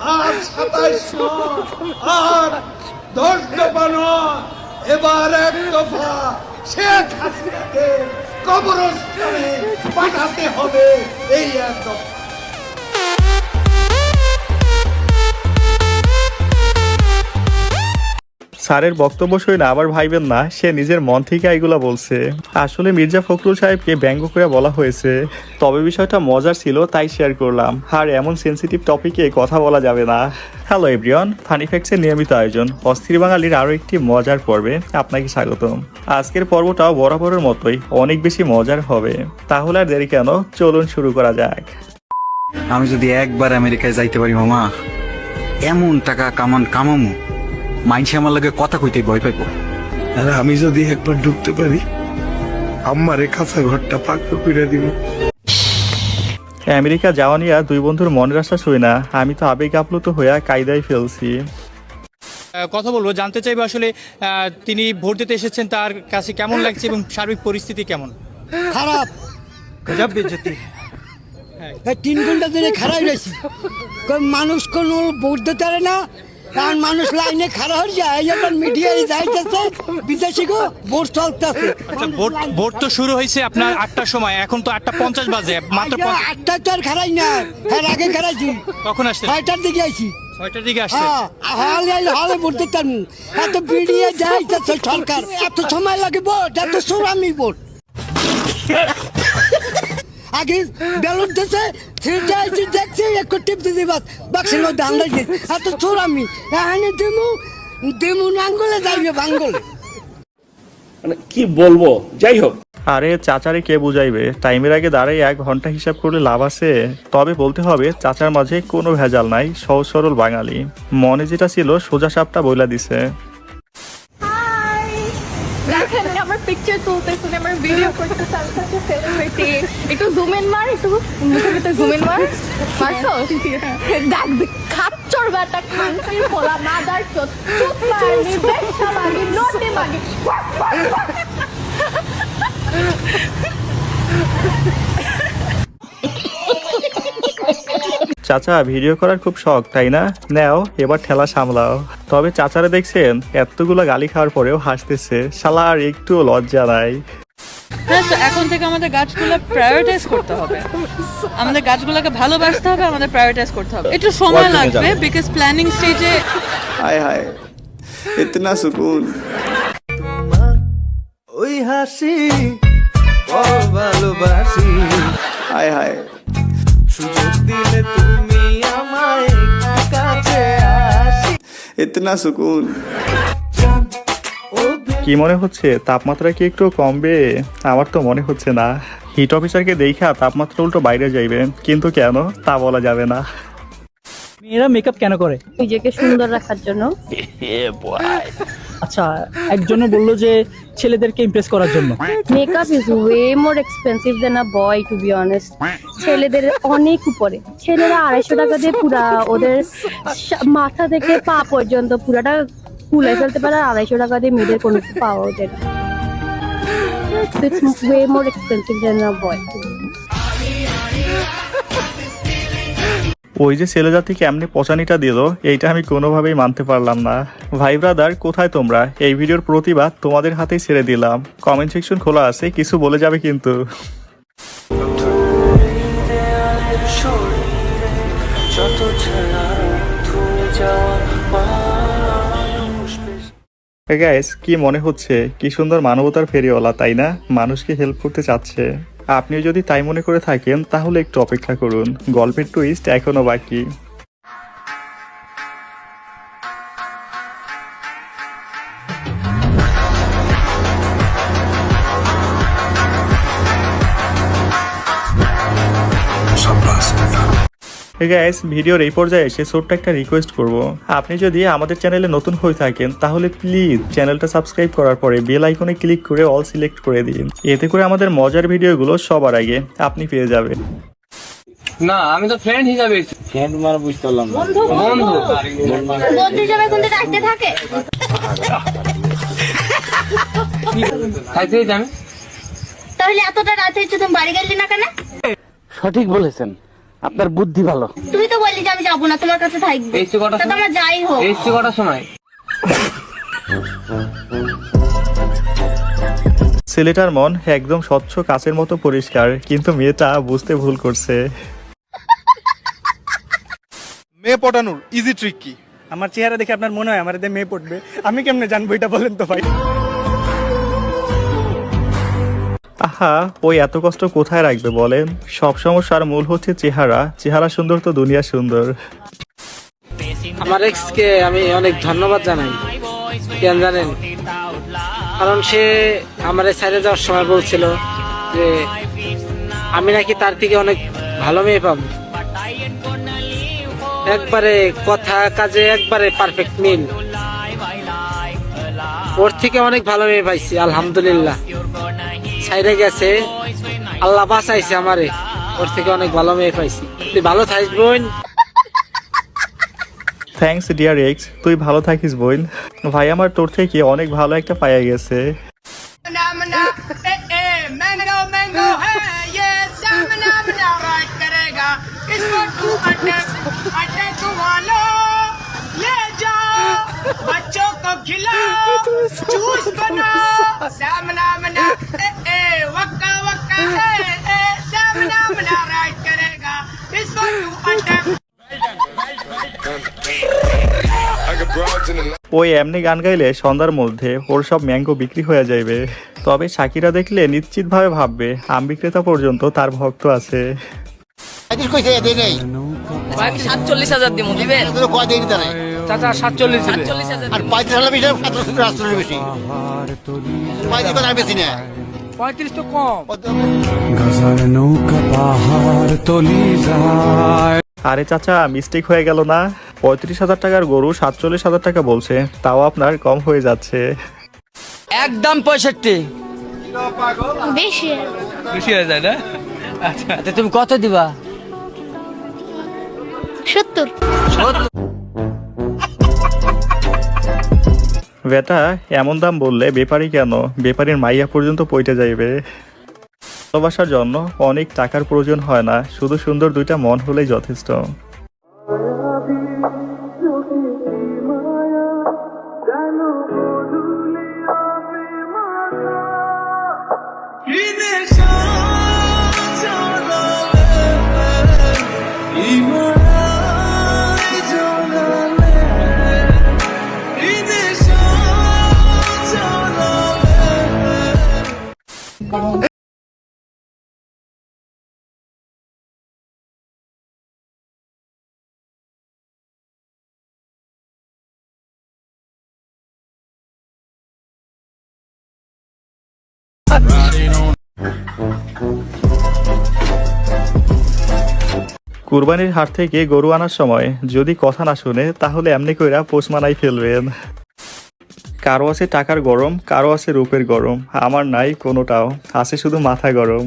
আর সাতাইশ নয়, আর দশ দফা নয়, এবার এক দফা শেখ হাসিনাকে কবরস্থানে পাঠাতে হবে। এই এক দফা। স্যারের বক্তব্য শুনে আবার ভাইবেন না, সে নিজের মন থেকে এগুলা বলছে। আসলে মির্জা ফখরুল সাহেবকে ব্যঙ্গ করে বলা হয়েছে। তবে বিষয়টা মজার ছিল, তাই শেয়ার করলাম। আর এমন সেন্সিটিভ টপিকে কথা বলা যাবে না। হ্যালো এভরিওয়ান ফানি ফ্যাক্টসের নিয়মিত আয়োজন। অস্থির বাঙালির আরও একটি মজার পর্বে আপনাকে স্বাগতম। আজকের পর্বটাও বরাবরের মতোই, অনেক বেশি মজার হবে। তাহলে আর দেরি কেন? চলুন শুরু করা যাক। আমি যদি একবার আমেরিকায় যাইতে পারি, মামা, এমন টাকা কামান কামামু। মাইনসে আমার লগে কথা কইতে ভয় পাইবো। আর আমি যদি একবার ঢুকতে পারি আমারে কাঁচা ঘরটা পাকা করে দিব। আমেরিকা যাওয়া নিয়ে দুই বন্ধুর মনের আশা শুই না আমি তো আবেগ আপ্লুত হইয়া কায়দায় ফেলছি। কথা বলব জানতে চাইব আসলে আহ, তিনি ভোট দিতে এসেছেন তার কাছে কেমন লাগছে এবং সার্বিক পরিস্থিতি কেমন? খারাপ। গজব বেজতি। এই তিন ঘণ্টা ধরে খারাপ রয়েছি। কোন মানুষ কোন ভোট দিতে পারে না কারণ মানুষ লাইনে খারাপ হয়ে যায় যখন মিডিয়ায় যাইতেছে বিদেশি গো ভোট চলতেছে। আচ্ছা ভোট ভোট তো শুরু হয়েছে আপনার আটটার সময় এখন তো আটটা পঞ্চাশ বাজে মাত্র আটটা তো আর খারাই না হ্যাঁ আগে খারাইছি কখন আসছে ছয়টার দিকে আইছি। ছয়টার দিকে আসছে হ্যাঁ হলে হলে ভোট দিতাম এত বিড়িয়ে যাইতেছে সরকার এত সময় লাগে ভোট এত সুরামি ভোট আগে বেলুন দিছে সেটা আইছি দেখছি একটু টিপ দিদি বাস বাক্সের মধ্যে আন্দাজি এত সুরামি এখানে দিমু দিমু নাঙ্গলে যাইবে বাঙ্গলে। মানে কি বলব? যাই হোক। আরে চাচারে কে বুঝাইবে? টাইমের আগে দাঁড়াই এক ঘণ্টা হিসাব করলে লাভ আছে। তবে বলতে হবে চাচার মাঝে কোনো ভেজাল নাই সহজ সরল বাঙালি। মনে যেটা ছিল সোজা সাপটা বইলা দিছে। আমার পিকচার আমার একটু একটু চাচা ভিডিও করার খুব শখ, তাই না? নেও, এবার ঠেলা সামলাও। তবে চাচারে দেখছেন, এতগুলো গালি খাওয়ার পরেও হাসতেছে। শালা আর একটুও লজ্জা নাই। হ্যাঁ এখন থেকে আমাদের গাছগুলো প্রায়োরিটাইজ করতে হবে। আমাদের গাছগুলোকে ভালোবাসতে হবে আমাদের প্রায়োরিটাইজ করতে হবে। একটু সময় লাগবে বিকজ প্ল্যানিং স্টেজে হায় হায় ইতনা সুকুন। ওই হাসি ও ভালোবাসি। হায় হায়। সুযোগ দিলে তুমি আমায় কাছে আসি। ইতনা সুকুন। কি মনে হচ্ছে? তাপমাত্রা কি একটু কমবে? আমার তো মনে হচ্ছে না। হিট অফিসারকে দেখা তাপমাত্রা উল্টো বাইরে যাইবে। কিন্তু কেন? তা বলা যাবে না। মেয়েরা মেকআপ কেন করে? নিজেকে সুন্দর রাখার জন্য। আচ্ছা একজনে বলল যে ছেলেদেরকে ইমপ্রেস করার জন্য। Makeup is way more expensive than a boy to be honest ছেলেদের অনেক উপরে। ছেলেরা আড়াইশো টাকা দিয়ে পুরা ওদের মাথা থেকে পা পর্যন্ত পুরাটা ফুলে ফেলতে পারে আড়াইশো টাকা দিয়ে মেয়েদের কোনো কিছু পাওয়া ওদের it's way more expensive than a boy ওই যে ছেলে জাতিকে এমনি পচানিটা দিল, এইটা আমি কোনোভাবেই মানতে পারলাম না। ভাই ব্রাদার কোথায় তোমরা? এই ভিডিওর প্রতিবাদ তোমাদের হাতেই ছেড়ে দিলাম। কমেন্ট সেকশন খোলা আছে, কিছু বলে যাবে কিন্তু। গাইস কি মনে হচ্ছে? কি সুন্দর মানবতার ফেরিওয়ালা, তাই না? মানুষকে হেল্প করতে চাচ্ছে? আপনিও যদি তাই মনে করে থাকেন, তাহলে একটু অপেক্ষা করুন। গল্পের টুইস্ট এখনও বাকি। গাইস ভিডিওর এই পর্যায়ে এসে ছোট্ট একটা রিকোয়েস্ট করব। আপনি যদি আমাদের চ্যানেলে নতুন হয়ে থাকেন তাহলে প্লিজ চ্যানেলটা সাবস্ক্রাইব করার পরে বেল আইকনে ক্লিক করে অল সিলেক্ট করে দিন। এতে করে আমাদের মজার ভিডিওগুলো সবার আগে আপনি পেয়ে যাবেন। না আমি তো ফ্রেন্ড হিসাবে ফ্রেন্ড মানে বুঝতে পারলাম বন্ধু। বন্ধু। হিসাবে কিন্তু ডাকতে থাকে। খাইতে দিতে আমি। তাহলে এতটা রাত তুমি বাড়ি গেলি না কেন? সঠিক বলেছেন। আপনার বুদ্ধি ভালো। তুমি তো বললি যে আমি যাব না তোমার কাছে থাকব। এসছি কটার তা তো সময় আমার যাই হোক। এসছি কটার সময় ছেলেটার মন একদম স্বচ্ছ কাচের মতো পরিষ্কার কিন্তু মেয়েটা বুঝতে ভুল করছে। মেয়ে পটানোর ইজি ট্রিক কি? আমার চেহারা দেখে আপনার মনে হয় আমার মেয়ে পড়বে আমি কেমনে জানব এটা বলেন তো ভাই? আহা ওই এত কষ্ট কোথায় রাখবে বলেন? সব সমস্যার মূল হচ্ছে চেহারা। চেহারা সুন্দর তো দুনিয়া সুন্দর। আমার এক্স কে আমি অনেক ধন্যবাদ জানাই। কেন জানেন? কারণ সে আমার সাইডে যাওয়ার সময় বলছিল যে, আমি নাকি তার থেকে অনেক ভালো মেয়ে পাবো। একবারে কথা কাজে একবারে পারফেক্ট মিল। ওর থেকে অনেক ভালো মেয়ে পাইছি, আলহামদুলিল্লাহ। সাইডে গেছে আল্লাহ বাঁচাইছে আমারে ওর থেকে অনেক ভালো মেয়ে পাইছি তুই ভালো থাকিস বোন থ্যাঙ্কস ডিয়ার এক্স তুই ভালো থাকিস বোন ভাই আমার তোর থেকে অনেক ভালো একটা পাইয়া গেছে मैंगो मैंगो है ये सामना बना राज करेगा इसको तू अटक अटक वालो ले जाओ बच्चों को खिलाओ जूस बनाओ सामना बना ए ए वक्का वक्का है ए सामना बना राज करेगा इसको तू अटक ওই এমনি গান গাইলে সন্ধ্যার মধ্যে ওর সব ম্যাঙ্গো বিক্রি হয়ে যাবে তবে সাকিরা দেখলে নিশ্চিতভাবে ভাববে আম বিক্রেতা পর্যন্ত তার ভক্ত আছে সাতচল্লিশ হাজার দিব দিবেন চাচা সাতচল্লিশ সাতচল্লিশ হাজার পঁয়ত্রিশ তো কম। আরে চাচা মিস্টেক হয়ে গেল না? পঁয়ত্রিশ হাজার টাকার গরু সাতচল্লিশ হাজার টাকা বলছে তাও আপনার কম হয়ে যাচ্ছে। একদম পঁয়ষট্টি। বেশি। বেশি হয়ে যায় না? আচ্ছা তুমি কত দিবা? সত্তর। বেটা, এমন দাম বললে বেপারি কেন? বেপারির মাইয়া পর্যন্ত পইতে যাইবে। ভালোবাসার জন্য অনেক টাকার প্রয়োজন হয় না, শুধু সুন্দর দুইটা মন হলেই যথেষ্ট। কুরবানির হাট থেকে গরু আনার সময় যদি কথা না শুনে, তাহলে এমনি কইরা পোষ মানাই ফেলবেন। কারও আছে টাকার গরম, কারও আছে রূপের গরম। আমার নাই কোনোটাও, আছে শুধু মাথা গরম।